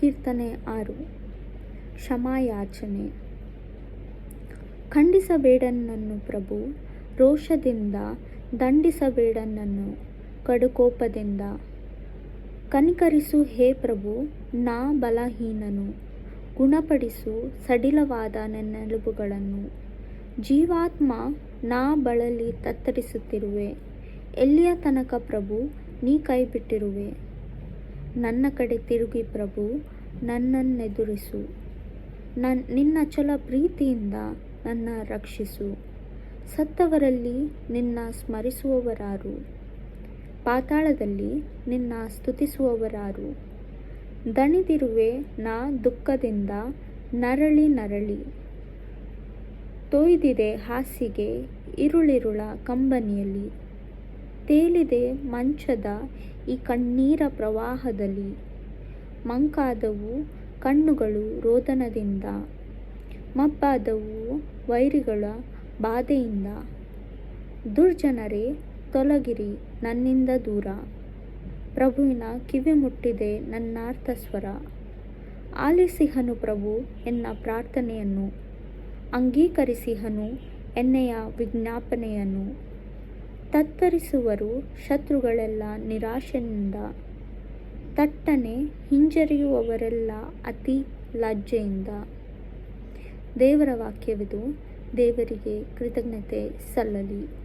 ಕೀರ್ತನೆ ಆರು. ಕ್ಷಮಾಯಾಚನೆ. ಖಂಡಿಸಬೇಡನನ್ನು ಪ್ರಭು, ರೋಷದಿಂದ ದಂಡಿಸಬೇಡನನ್ನು, ಕಡುಕೋಪದಿಂದ. ಕನಿಕರಿಸು ಹೇ ಪ್ರಭು, ನಾ ಬಲಹೀನನು. ಗುಣಪಡಿಸು ಸಡಿಲವಾದ ನೆನ್ನೆಲುಬುಗಳನ್ನು ಜೀವಾತ್ಮ, ನಾ ಬಳಲಿ ತತ್ತರಿಸುತ್ತಿರುವೆ. ಎಲ್ಲಿಯ ತನಕ ಪ್ರಭು, ನೀ ಕೈಬಿಟ್ಟಿರುವೆ. ನನ್ನ ಕಡೆ ತಿರುಗಿ ಪ್ರಭು, ನನ್ನನ್ನೆದುರಿಸು. ನನ್, ನಿನ್ನ ಚಲ ಪ್ರೀತಿಯಿಂದ ನನ್ನ ರಕ್ಷಿಸು. ಸತ್ತವರಲ್ಲಿ ನಿನ್ನ ಸ್ಮರಿಸುವವರಾರು. ಪಾತಾಳದಲ್ಲಿ ನಿನ್ನ ಸ್ತುತಿಸುವವರಾರು. ದಣಿದಿರುವೆ ನಾ ದುಃಖದಿಂದ ನರಳಿ ನರಳಿ. ತೊಯ್ದಿದೆ ಹಾಸಿಗೆ, ಇರುಳಿರುಳ ಕಂಬನಿಯಲ್ಲಿ. ತೇಲಿದೆ ಮಂಚದ ಈ ಕಣ್ಣೀರ ಪ್ರವಾಹದಲ್ಲಿ. ಮಂಕಾದವು ಕಣ್ಣುಗಳು ರೋದನದಿಂದ, ಮಬ್ಬಾದವು ವೈರಿಗಳ ಬಾಧೆಯಿಂದ. ದುರ್ಜನರೇ, ತೊಲಗಿರಿ ನನ್ನಿಂದ ದೂರ. ಪ್ರಭುವಿನ ಕಿವಿ ಮುಟ್ಟಿದೆ ನನ್ನಾರ್ಥ ಸ್ವರ. ಆಲಿಸಿಹನು ಪ್ರಭು ಎನ್ನ ಪ್ರಾರ್ಥನೆಯನ್ನು, ಅಂಗೀಕರಿಸಿಹನು ಎನ್ನೆಯ ವಿಜ್ಞಾಪನೆಯನ್ನು. ತತ್ತರಿಸುವರು ಶತ್ರುಗಳೆಲ್ಲ ನಿರಾಶೆಯಿಂದ. ತಟ್ಟನೆ ಹಿಂಜರಿಯುವವರೆಲ್ಲ ಅತಿ ಲಜ್ಜೆಯಿಂದ. ದೇವರ ವಾಕ್ಯವಿದು ದೇವರಿಗೆ ಕೃತಜ್ಞತೆ ಸಲ್ಲಲಿ.